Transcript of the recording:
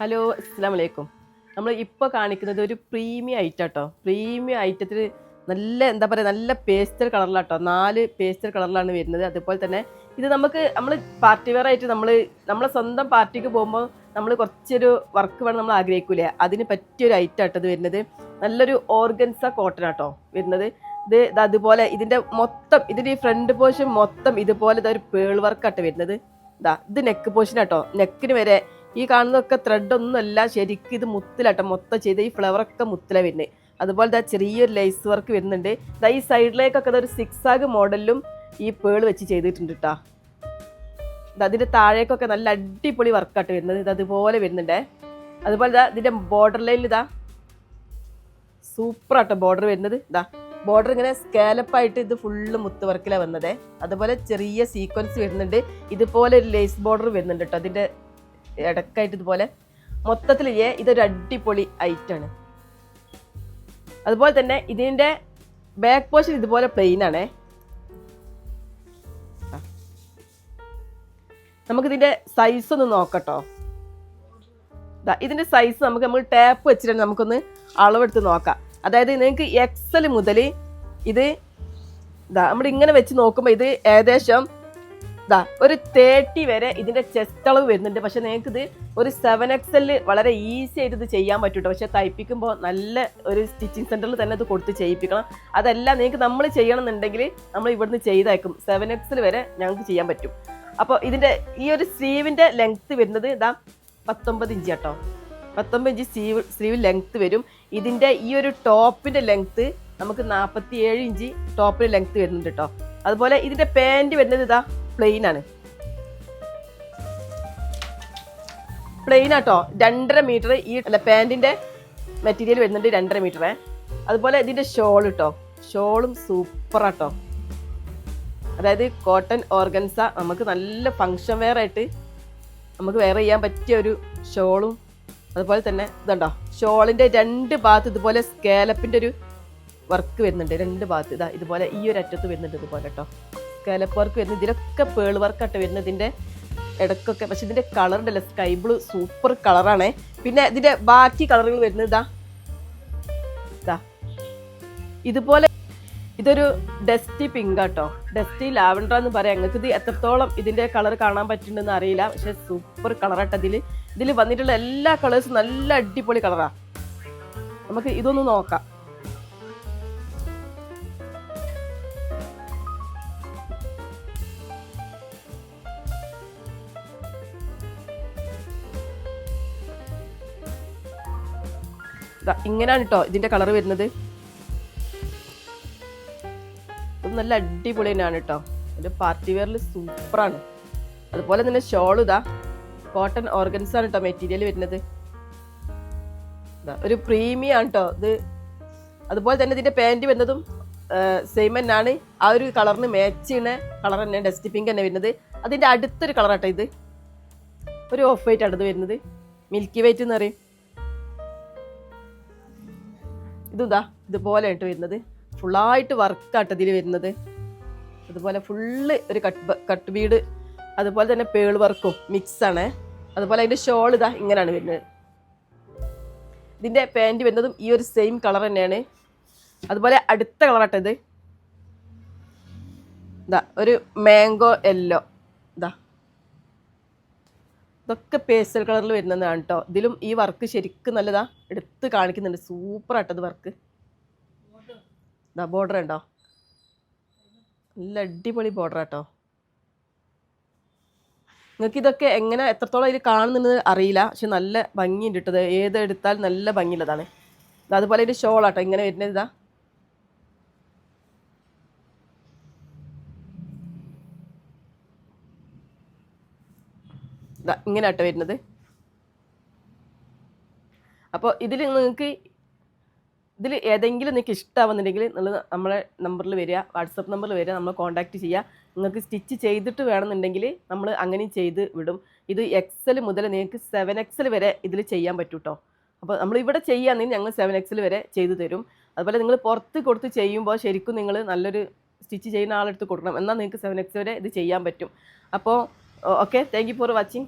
Hello അസ്സാം വലൈക്കും നമ്മൾ ഇപ്പോൾ കാണിക്കുന്നത് ഒരു പ്രീമിയം ഐറ്റം കേട്ടോ പ്രീമിയം ഐറ്റത്തിൽ നല്ല എന്താ പറയുക നല്ല പേസ്റ്റൽ കളറിലാട്ടോ. നാല് പേസ്റ്റൽ കളറിലാണ് വരുന്നത്. അതുപോലെ തന്നെ ഇത് നമുക്ക് നമ്മൾ പാർട്ടി വെയർ ആയിട്ട് നമ്മൾ നമ്മളെ സ്വന്തം പാർട്ടിക്ക് പോകുമ്പോൾ നമ്മൾ കുറച്ചൊരു വർക്ക് വേണം നമ്മൾ ആഗ്രഹിക്കൂലേ. അതിന് പറ്റിയൊരു ഐറ്റം ആട്ടോ ഇത് വരുന്നത്. നല്ലൊരു ഓർഗൻസ കോട്ടൺ ആട്ടോ വരുന്നത്. ഇത് ഇത് അതുപോലെ ഇതിന്റെ മൊത്തം ഇതിന്റെ ഈ ഫ്രണ്ട് പോർഷൻ മൊത്തം ഇതുപോലെ ഒരു പേൾ വർക്കാട്ടോ വരുന്നത്. ഇതാ ഇത് നെക്ക് പോർഷൻ ആട്ടോ. നെക്കിന് വരെ ഈ കാണുന്നതൊക്കെ ത്രെഡ് ഒന്നുമല്ല ശരിക്കും ഇത് മുത്തിലാട്ടോ. മൊത്തം ചെയ്ത് ഈ ഫ്ലവർ ഒക്കെ മുത്തില വരുന്നത് അതുപോലെ ദാ ചെറിയൊരു ലൈസ് വർക്ക് വരുന്നുണ്ട്. ദാ ഈ സൈഡിലേക്കൊക്കെ ഒരു സിക്സ് ആഗ് മോഡലിലും ഈ പേൾ വെച്ച് ചെയ്തിട്ടുണ്ട് കേട്ടോ അതിന്റെ താഴേക്കൊക്കെ നല്ല അടിപൊളി വർക്കായിട്ട് വരുന്നത്. ഇത് അതുപോലെ വരുന്നുണ്ടേ. അതുപോലെ ദാ ഇതിന്റെ ബോർഡർ ലൈനിൽ ഇതാ സൂപ്പറാട്ടോ ബോർഡർ വരുന്നത്. ഇതാ ബോർഡർ ഇങ്ങനെ സ്കാലപ്പായിട്ട് ഇത് ഫുള്ള് മുത്ത് വർക്കിലാണ് വന്നതേ. അതുപോലെ ചെറിയ സീക്വൻസ് വരുന്നുണ്ട്. ഇതുപോലെ ഒരു ലേസ് ബോർഡർ വരുന്നുണ്ട് കേട്ടോ അതിന്റെ ഇടക്കായിട്ട് ഇതുപോലെ മൊത്തത്തിൽ ഇതൊരു അടിപൊളി ഐറ്റാണ് അതുപോലെ തന്നെ ഇതിന്റെ ബാക്ക് പോർഷൻ ഇതുപോലെ പ്ലെയിൻ ആണേ. നമുക്കിതിന്റെ സൈസ് ഒന്ന് നോക്കട്ടോ. ഇതിന്റെ സൈസ് നമുക്ക് നമ്മൾ ടാപ്പ് വെച്ചിട്ട് നമുക്കൊന്ന് അളവെടുത്ത് നോക്കാം. അതായത് നിങ്ങൾക്ക് എക്സൽ മുതൽ ഇത് നമ്മൾ ഇങ്ങനെ വെച്ച് നോക്കുമ്പോൾ ഇത് ഏകദേശം ഇതാ ഒരു തേർട്ടി വരെ ഇതിന്റെ ചെസ്റ്റ് അളവ് വരുന്നുണ്ട്. പക്ഷെ നിങ്ങൾക്ക് ഇത് ഒരു സെവൻ എക്സലിൽ വളരെ ഈസി ആയിട്ട് ഇത് ചെയ്യാൻ പറ്റൂട്ടോ. പക്ഷെ തയ്പ്പിക്കുമ്പോൾ നല്ല ഒരു സ്റ്റിച്ചിങ് സെന്ററിൽ തന്നെ ഇത് കൊടുത്ത് ചെയ്യിപ്പിക്കണം. അതല്ല നിങ്ങൾക്ക് നമ്മൾ ചെയ്യണമെന്നുണ്ടെങ്കിൽ നമ്മൾ ഇവിടുന്ന് ചെയ്തയക്കും. സെവൻ എക്സൽ വരെ ഞങ്ങൾക്ക് ചെയ്യാൻ പറ്റും. അപ്പോൾ ഇതിന്റെ ഈ ഒരു സ്ലീവിന്റെ ലെങ്ത് വരുന്നത് ഇതാ പത്തൊമ്പത് ഇഞ്ച് കേട്ടോ. പത്തൊമ്പത് ഇഞ്ച് സ്ലീവ് സ്ലീവ് ലെങ്ത് വരും. ഇതിന്റെ ഈ ഒരു ടോപ്പിന്റെ ലെങ്ത് നമുക്ക് നാൽപ്പത്തി ഏഴ് ഇഞ്ച് ടോപ്പിന്റെ ലെങ്ത് വരുന്നുണ്ട് കേട്ടോ. അതുപോലെ ഇതിന്റെ പാന്റ് വരുന്നത് ഇതാ പ്ലെയിൻ ആണ്. പ്ലെയിൻ ആട്ടോ. രണ്ടര മീറ്റർ ഈ അല്ല പാന്റിന്റെ മെറ്റീരിയൽ വരുന്നുണ്ട് രണ്ടര മീറ്റർ അതുപോലെ ഇതിന്റെ ഷോൾ കേട്ടോ ഷോളും സൂപ്പർ ആട്ടോ. അതായത് കോട്ടൺ ഓർഗൻസ നമുക്ക് നല്ല ഫങ്ഷൻ വെയർ ആയിട്ട് നമുക്ക് വെയർ ചെയ്യാൻ പറ്റിയ ഒരു ഷോളും അതുപോലെ തന്നെ ഇതുണ്ടോ? ഷോളിന്റെ രണ്ട് ഭാഗത്ത് ഇതുപോലെ സ്കേലപ്പിന്റെ ഒരു വർക്ക് വരുന്നുണ്ട്. രണ്ട് ഭാഗത്ത് ഇതാ ഇതുപോലെ ഈ ഒരു അറ്റത്ത് വരുന്നുണ്ട് ഇതുപോലെ കേട്ടോ സ്കാലപ്പ് വർക്ക് വരുന്നത് ഇതിലൊക്കെ പേൾ വർക്കായിട്ട് വരുന്നത്. ഇതിന്റെ ഇടക്കൊക്കെ പക്ഷെ ഇതിന്റെ കളർ ഉണ്ടല്ലോ സ്കൈ ബ്ലൂ സൂപ്പർ കളറാണ് പിന്നെ ഇതിന്റെ ബാക്കി കളറുകൾ വരുന്നത് ഇതാ. ഇതാ. ഇതുപോലെ ഇതൊരു ഡസ്റ്റി പിങ്ക് ആട്ടോ. ഡസ്റ്റി ലാവൻഡർ എന്ന് പറയാം. നിങ്ങൾക്ക് ഇത് എത്രത്തോളം ഇതിന്റെ കളർ കാണാൻ പറ്റുന്നുണ്ടെന്ന് അറിയില്ല. പക്ഷെ സൂപ്പർ കളറാട്ടോ ഇതിൽ ഇതിൽ വന്നിട്ടുള്ള എല്ലാ കളേഴ്സും നല്ല അടിപൊളി കളറാണ് നമുക്ക് ഇതൊന്ന് നോക്കാം. ഇങ്ങനെയാണ് കേട്ടോ ഇതിന്റെ കളർ വരുന്നത്. ഇത് നല്ല അടിപൊളി തന്നെയാണ് കേട്ടോ ഒരു പാർട്ടി വെയറിൽ സൂപ്പറാണ്. അതുപോലെ തന്നെ ഷോൾ കോട്ടൺ ഓർഗൻസാണ് കേട്ടോ മെറ്റീരിയൽ വരുന്നത്. ഒരു പ്രീമിയം ആണ് കേട്ടോ ഇത്. അതുപോലെ തന്നെ ഇതിന്റെ പാന്റ് വരുന്നതും സെയിം തന്നെയാണ്. ആ ഒരു കളറിന് മാച്ച് ചെയ്യുന്ന കളർ തന്നെ ഡസ്റ്റ് പിങ്ക് തന്നെ വരുന്നത്. അതിന്റെ അടുത്തൊരു കളറാട്ടോ ഇത്. ഒരു ഓഫ് വൈറ്റ് ഇത് വരുന്നത്. മിൽക്കി വൈറ്റ് എന്ന് പറയും. ഇതാ ഇതുപോലെ ആയിട്ട് വരുന്നത്. ഫുള്ളായിട്ട് വർക്കാട്ട് ഇതിൽ വരുന്നത്. അതുപോലെ ഫുള്ള് ഒരു കട്ട് കട്ട് വീട് അതുപോലെ തന്നെ പേൾ വർക്കും മിക്സാണ്. അതുപോലെ അതിന്റെ ഷോൾ ഇതാ ഇങ്ങനെയാണ് വരുന്നത്. ഇതിന്റെ പാന്റ് വരുന്നതും ഈ ഒരു സെയിം കളർ തന്നെയാണ്. അതുപോലെ അടുത്ത കളറാട്ടോ ഇത്. ഇതാ ഒരു മാംഗോ യെല്ലോ. ഇതാ ഇതൊക്കെ പേസ്റ്റൽ കളറിൽ വരുന്നതാണ് കേട്ടോ ഇതിലും ഈ വർക്ക് ശരിക്കും നല്ലതാ. എടുത്ത് കാണിക്കുന്നുണ്ട്. സൂപ്പർ ആട്ടത് വർക്ക്. ഇതാ ബോർഡർ ഉണ്ടോ? നല്ല അടിപൊളി ബോർഡർ ആട്ടോ. നിങ്ങൾക്ക് ഇതൊക്കെ എങ്ങനെ എത്രത്തോളം ഇതിൽ കാണുന്നുണ്ടെന്ന് അറിയില്ല. പക്ഷെ നല്ല ഭംഗിയുണ്ട് ഇട്ടത് ഏതെടുത്താൽ നല്ല ഭംഗിയുള്ളതാണ്. ഇത് അതുപോലെ ഒരു ഷോൾ ആട്ടോ. ഇങ്ങനെ വരുന്നത് ഇതാ ഇതാ. ഇങ്ങനെ ആട്ടോ വരുന്നത്. അപ്പോൾ ഇതിൽ നിങ്ങൾക്ക് ഇതിൽ ഏതെങ്കിലും നിങ്ങൾക്ക് ഇഷ്ടമാവുന്നുണ്ടെങ്കിൽ നിങ്ങൾ നമ്മളെ നമ്പറിൽ വരിക വാട്സപ്പ് നമ്പറിൽ വരിക നമ്മൾ കോൺടാക്റ്റ് ചെയ്യുക. നിങ്ങൾക്ക് സ്റ്റിച്ച് ചെയ്തിട്ട് വേണമെന്നുണ്ടെങ്കിൽ നമ്മൾ അങ്ങനെയും ചെയ്ത് വിടും. ഇത് എക്സൽ മുതൽ നിങ്ങൾക്ക് സെവൻ എക്സൽ വരെ ഇതിൽ ചെയ്യാൻ പറ്റും കേട്ടോ അപ്പോൾ നമ്മൾ ഇവിടെ ചെയ്യുകയാണെങ്കിൽ ഞങ്ങൾ സെവൻ എക്സൽ വരെ ചെയ്തു തരും. അതുപോലെ നിങ്ങൾ പുറത്ത് കൊടുത്ത് ചെയ്യുമ്പോൾ ശരിക്കും നിങ്ങൾ നല്ലൊരു സ്റ്റിച്ച് ചെയ്യുന്ന ആളെടുത്ത് കൊടുക്കണം. എന്നാൽ നിങ്ങൾക്ക് സെവൻ എക്സ് വരെ ഇത് ചെയ്യാൻ പറ്റും. അപ്പോൾ okay. Thank you for watching